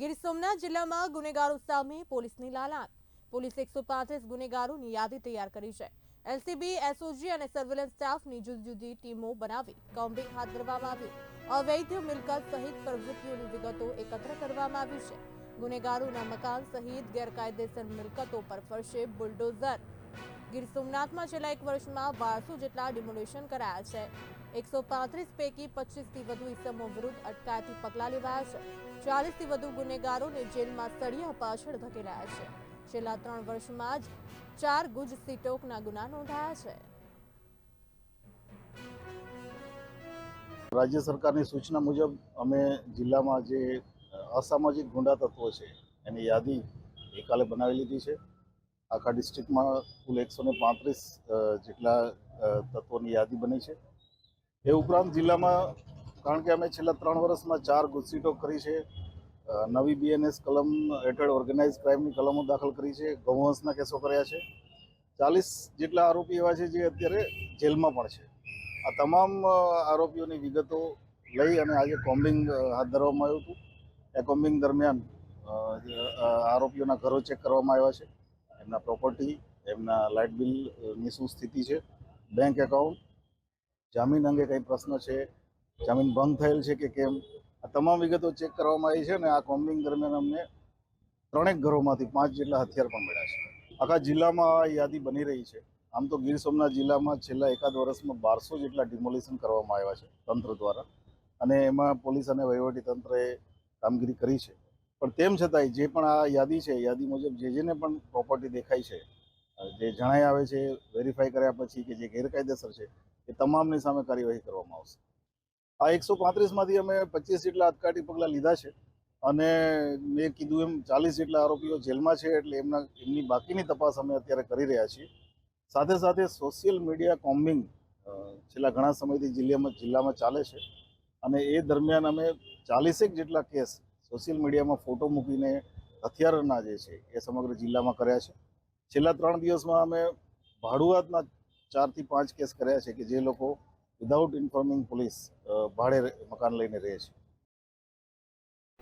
ગીર સોમનાથ જિલ્લામાં ગુનેગારો સામે પોલીસની લાલાત પોલીસ એકસો પાંત્રીસ ગુનેગારોની યાદી તૈયાર કરી છે. એલસીબી, એસઓજી અને સર્વેલન્સ સ્ટાફની જુદી જુદી ટીમો બનાવી કોમ્બિંગ હાથ ધરવામાં આવ્યું. અવૈધ મિલકત સહિત પ્રવૃત્તિઓની વિગતો એકત્ર કરવામાં આવી છે. ગુનેગારોના મકાન સહિત ગેરકાયદેસર મિલકતો પર ફરશે બુલડોઝર. ગીર સોમનાથમાં છેલ્લા એક વર્ષમાં બારસો જેટલા ડિમોલેશન કરાયા છે. એકસો પાંત્રીસ પૈકી પચીસથી વધુ ઇસમો વિરુદ્ધ અટકાયતી પગલાં લેવાયા છે. ચાલીસથી વધુ ગુનેગારોને જેલમાં સળિયા પાછળ ધકેલાયા છે. છેલ્લા ત્રણ વર્ષમાં જ ચાર ગુજ સીટોકના ગુના નોંધાયા છે. રાજ્ય સરકારની સૂચના મુજબ અમે જિલ્લામાં જે અસામાજિક ગુંડા તત્વો છે, એની યાદી ગઈકાલે બનાવી લીધી છે. આખા ડિસ્ટ્રિક્ટમાં કુલ એકસો ને પાંત્રીસ જેટલા તત્વોની યાદી બની છે. એ ઉપરાંત જિલ્લામાં, કારણ કે અમે છેલ્લા ત્રણ વર્ષમાં ચાર ગુસીટો કરી છે નવી બીએનએસ કલમ હેઠળ ઓર્ગેનાઇઝ ક્રાઇમની કલમો દાખલ કરી છે, ગૌવંશના કેસો કર્યા છે. ચાલીસ જેટલા આરોપી એવા છે જે અત્યારે જેલમાં પણ છે. આ તમામ આરોપીઓની વિગતો લઈ અને આજે કોમ્બિંગ હાથ ધરવામાં આવ્યું હતું. એ કોમ્બિંગ દરમિયાન આરોપીઓના ઘરો ચેક કરવામાં આવ્યા છે. એમના પ્રોપર્ટી એમના લાઇટ બિલની શું સ્થિતિ છે બેંક એકાઉન્ટ જામીન અંગે કંઈ પ્રશ્ન છે, જામીન ભંગ થયેલ છે કે કેમ, આ તમામ વિગતો ચેક કરવામાં આવી છે અને આ કોમ્બિંગ દરમિયાન અમને ત્રણેક ઘરોમાંથી પાંચ જેટલા હથિયાર પણ મળ્યા છે. આખા જિલ્લામાં આ યાદી બની રહી છે. આમ તો ગીર સોમનાથ જિલ્લામાં છેલ્લા એકાદ વર્ષમાં બારસો જેટલા ડિમોલિશન કરવામાં આવ્યા છે તંત્ર દ્વારા. અને એમાં પોલીસ અને વહીવટી તંત્રએ કામગીરી કરી છે. પણ તેમ છતાંય જે પણ આ યાદી છે, યાદી મુજબ જે જેને પણ પ્રોપર્ટી દેખાય છે જે જણાઈ આવે છે વેરીફાઈ કર્યા પછી કે જે ગેરકાયદેસર છે, એ તમામની સામે કાર્યવાહી કરવામાં આવશે. આ એકસો પાંત્રીસમાંથી અમે પચીસ જેટલા અટકાટી પગલાં લીધા છે અને મેં કીધું એમ ચાલીસ જેટલા આરોપીઓ જેલમાં છે એટલે એમના, એમની બાકીની તપાસ અમે અત્યારે કરી રહ્યા છીએ. સાથે સાથે સોશિયલ મીડિયા કોમ્બિંગ છેલ્લા ઘણા સમયથી જિલ્લામાં જિલ્લામાં ચાલે છે અને એ દરમિયાન અમે ચાલીસેક જેટલા કેસ સોશિયલ મીડિયામાં ફોટો મૂકીને હથિયારના જે છે એ સમગ્ર જિલ્લામાં કર્યા છે. છેલ્લા ત્રણ દિવસમાં અમે ભાડુઆતના ચારથી પાંચ કેસ કર્યા છે કે જે લોકો વિધાઉટ ઇન્ફોર્મિંગ પોલીસ ભાડે મકાન લઈને રહે છે.